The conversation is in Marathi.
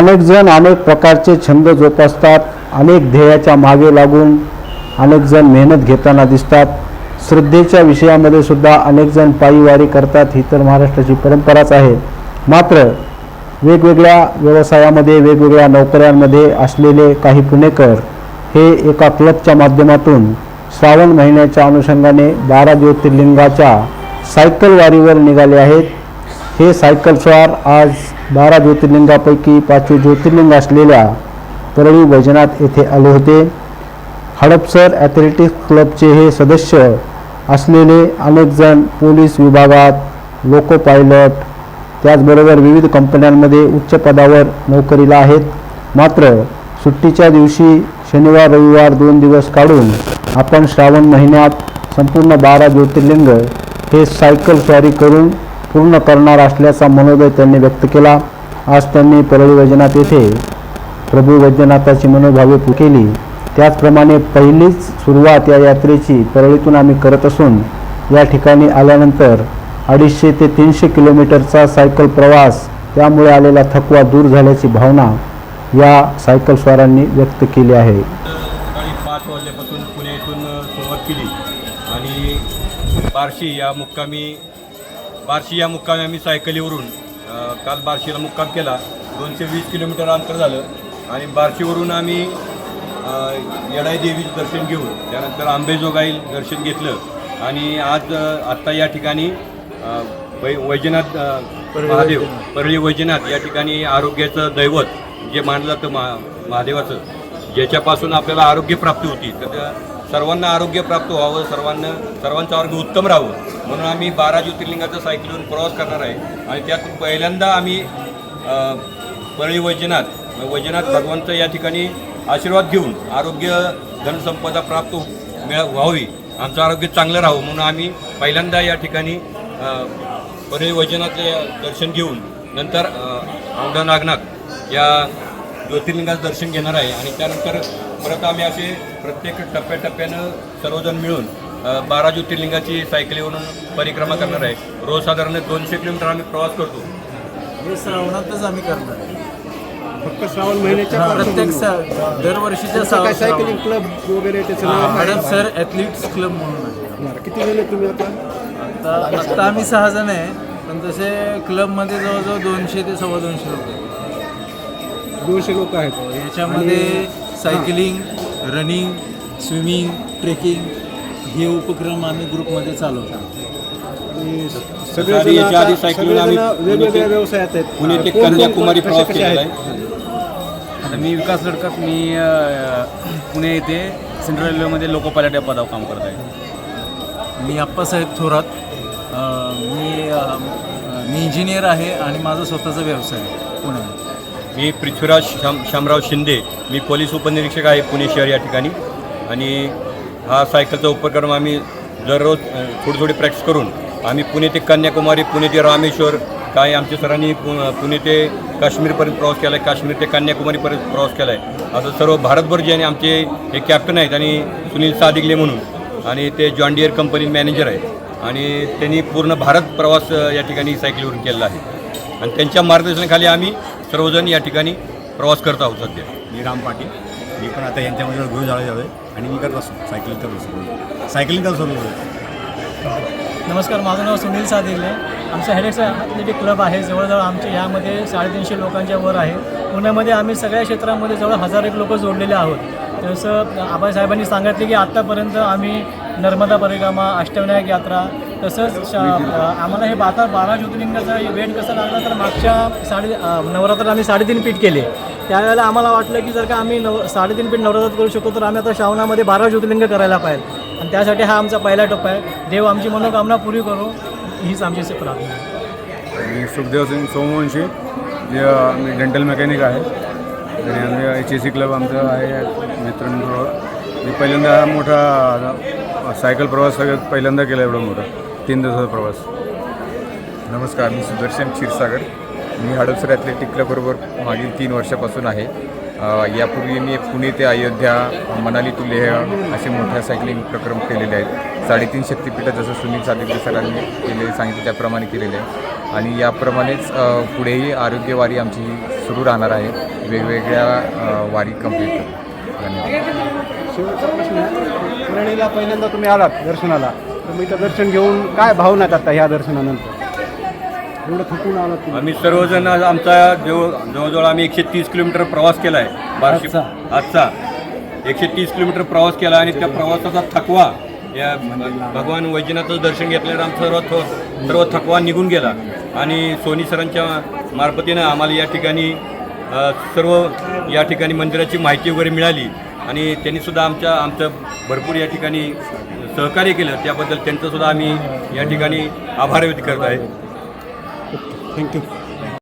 अनेक जण अनेक प्रकारचे छंद जोपासतात अनेक ध्येयाच्या मागे लागून अनेक जण मेहनत घेताना दिसतात. श्रद्धेच्या विषयामध्ये सुद्धा अनेक जण करतात ही तर महाराष्ट्राची परंपराच आहे. मात्र वेगवेगळ्या व्यवसायामध्ये वेगवेगळ्या नोकऱ्यांमध्ये असलेले काही पुणेकर हे एका क्लबच्या माध्यमातून श्रावण महिन्याच्या अनुषंगाने बारा ज्योतिर्लिंगाच्या सायकलवारीवर निघाले आहेत. हे सायकल स्वार आज बारा ज्योतिर्लिंगापैकी पाचवे ज्योतिर्लिंग असलेल्या परळी वैजनाथ येथे आले होते. हडपसर ॲथलेटिक्स क्लबचे हे सदस्य असलेले अनेक जण पोलीस विभागात लोको पायलट त्याचबरोबर विविध कंपन्यांमध्ये उच्च पदावर नोकरीला आहेत. मात्र सुट्टीच्या दिवशी शनिवार रविवार दोन दिवस काढून आपण श्रावण महिन्यात संपूर्ण बारा ज्योतिर्लिंग हे सायकल स्वारी करून पूर्ण करणार असल्याचा मनोदय त्यांनी व्यक्त केला. आज त्यांनी परळी वैजनाथ येथे प्रभू वैद्यनाथाची मनोभावे केली. त्याचप्रमाणे पहिलीच सुरुवात या यात्रेची परळीतून आम्ही करत असून या ठिकाणी आल्यानंतर अडीचशे ते तीनशे किलोमीटरचा सायकल प्रवास त्यामुळे आलेला थकवा दूर झाल्याची भावना या सायकल स्वारांनी व्यक्त केली आहे. सकाळी पाच वाजल्यापासून पुणे इथून सुरुवात केली आणि बार्शी या मुक्कामी बार्शी या मुक्कामी आम्ही सायकलीवरून काल बार्शीला मुक्काम केला. दोनशे वीस किलोमीटर अंतर झालं. आणि बार्शीवरून आम्ही येडाई देवीचं दर्शन घेऊन त्यानंतर आंबेजोगाई दर्शन घेतलं. आणि आज आत्ता या ठिकाणी वै वैजनाथ महादेव परळी वैजनाथ या ठिकाणी आरोग्याचं दैवत जे मानलं जातं मा महादेवाचं ज्याच्यापासून आपल्याला आरोग्य प्राप्ती होती तर सर्वांना आरोग्य प्राप्त व्हावं सर्वांना सर्वांचं आरोग्य उत्तम राहावं. म्हणून आम्ही बारा ज्योतिर्लिंगाचा सायकलून प्रवास करणार आहे. आणि त्यात पहिल्यांदा आम्ही परळी वैजनाथ वैजनाथ भगवंत या ठिकाणी आशीर्वाद घेऊन आरोग्य धनसंपदा प्राप्त मिळ व्हावी आमचं आरोग्य चांगलं राहावं. म्हणून आम्ही पहिल्यांदा या ठिकाणी परळी वैजनाथचे दर्शन घेऊन नंतर औंढा नागनाथ या ज्योतिर्लिंगाचं दर्शन घेणार आहे. आणि त्यानंतर परत आम्ही असे प्रत्येक टप्प्याटप्प्यानं सर्वजण मिळून बारा ज्योतिर्लिंगाची सायकलीवरून परिक्रमा करणार आहे. रोज साधारण दोनशे किलोमीटर आम्ही प्रवास करतो. हे श्रावणातच आम्ही करणार आहे. फक्त श्रावण महिन्याच्या प्रत्येक सा- दरवर्षीच्या तुमचं काय श्रावण- सायकलिंग क्लब वगैरे त्याचं हा, नाव काय? सर ॲथलीट्स क्लब म्हणून आहे. बरं, किती जण तुम्ही आता? आता आत्ता आम्ही सहा जण आहे पण तसे क्लबमध्ये जवळजवळ दोनशे ते सव्वा दोनशे लोक आहेत. दोनशे लोक आहेत. याच्यामध्ये सायकलिंग रनिंग स्विमिंग ट्रेकिंग हे उपक्रम आम्ही ग्रुपमध्ये चालवतो. आणि सगळे आधी याच्या आधी सायकलिंग आम्ही वेगवेगळ्या व्यवसायात आहेत. पुणे ते कोण- कोण- कन्याकुमारी कसे- प्रवास कसे केलेला आहेत? आहे. आता मी विकास लडकत मी अ, पुणे येथे सेंट्रल रेल्वेमध्ये लोको पायलट या पदावर काम करत आहे. मी अप्पासाहेब थोरात अ, मी अ, मी इंजिनियर आहे आणि माझा स्वतःचा व्यवसाय आहे पुण्यामध्ये. मी पृथ्वीराज शाम शामराव शिंदे मी पोलीस उपनिरीक्षक आहे पुणे शहर या ठिकाणी. आणि हा सायकलचा उपक्रम आम्ही दररोज थोडी थोडी प्रॅक्टिस करून आम्ही पुणे ते कन्याकुमारी पुणे ते रामेश्वर काय आमच्या सरांनी पु पुणे ते काश्मीरपर्यंत प्रवास केला आहे काश्मीर ते कन्याकुमारीपर्यंत प्रवास केला आहे असं सर्व भारतभर जे आणि आमचे हे कॅप्टन आहेत आणि सुनील सादिगले म्हणून आणि ते जॉन्डियर कंपनी मॅनेजर आहे आणि त्यांनी पूर्ण भारत प्रवास या ठिकाणी सायकलीवरून केलेला आहे. आणि त्यांच्या मार्गदर्शनाखाली आम्ही सर्वजण या ठिकाणी प्रवास करत आहोत सध्या. मी राम पाटील. मी पण आता यांच्यामध्ये गुरु झाले जावे आणि मी करत असतो. सायकलिंग करत असतो. सायकलिंग करत असतो. नमस्कार. माझं नाव सुनील सादिगले आमचं हेडेक्स ॲथलेटिक क्लब आहे. जवळजवळ आमच्या यामध्ये साडेतीनशे लोकांच्या वर आहे. पुण्यामध्ये आम्ही सगळ्या क्षेत्रामध्ये जवळ हजार एक लोक जोडलेले आहोत. जसं आबासाहेबांनी सांगितले की आत्तापर्यंत आम्ही नर्मदा परिक्रमा अष्टविनायक यात्रा तसंच आम्हाला हे बाता बारा ज्योतिर्लिंगाचा इव्हेंट कसं लागला तर मागच्या साडे नवरात्रात आम्ही साडेतीन पीठ केले. त्यावेळेला आम्हाला वाटलं की जर का आम्ही नव साडेतीन पीठ नवरात्रात करू शकतो तर आम्ही आता श्रावणामध्ये बारा ज्योतिर्लिंग करायला पाहिजे. आणि त्यासाठी हा आमचा पहिला टप्पा आहे. देव आमची मनोकामना पुरी करू हीच आमची स- प्रार्थना आहे. मी सुखदेव सिंग सोमवंशी जे मी डेंटल मेकॅनिक आहे. आणि आम्ही एच एस सी क्लब आमचं आहे मित्रांबरोबर मी पहिल्यांदा हा मोठा सायकल प्रवास सगळ्यात पहिल्यांदा केला एवढा मोठा. तीन दिवसाचा प्रवास. नमस्कार मी सुदर्शन क्षीरसागर. मी हडपसर ॲथलेटिक क्लबबरोबर मागील तीन वर्षापासून आहे. यापूर्वी मी पुणे ते अयोध्या मनाली टू लेह असे मोठ्या सायकलिंग उपक्रम केलेले आहेत. साडेतीन शक्तिपीठं जसं सुनील सादिक सरांनी केले सांगितले त्याप्रमाणे केलेले आहे. आणि याप्रमाणेच पुढेही आरोग्यवारी आमची सुरू राहणार आहे. वेगवेगळ्या वारी कंप्लीट करू. धन्यवाद. प्रश्न पहिल्यांदा तुम्ही आलात दर्शनाला. तर इथं दर्शन घेऊन काय भावना करता ह्या दर्शनानंतर? एवढं थकून तुम्ही. आम्ही सर्वजण आज आमचा जवळ जवळजवळ आम्ही एकशे तीस किलोमीटर प्रवास केला आहे बार्शी आजचा? एकशे तीस किलोमीटर प्रवास केला आणि त्या प्रवासाचा थकवा या भगवान वैजनाथचं दर्शन घेतल्यावर आमचा सर्व थो- सर्व थकवा निघून गेला. आणि सोनी सरांच्या मार्फतीनं आम्हाला या ठिकाणी अ, सर्व या ठिकाणी मंदिराची माहिती वगैरे मिळाली. आणि त्यांनीसुद्धा आमच्या आमचं भरपूर या ठिकाणी सहकार्य केलं. त्याबद्दल त्यांचंसुद्धा आम्ही या ठिकाणी आभार व्यक्त करत आहे. थँक्यू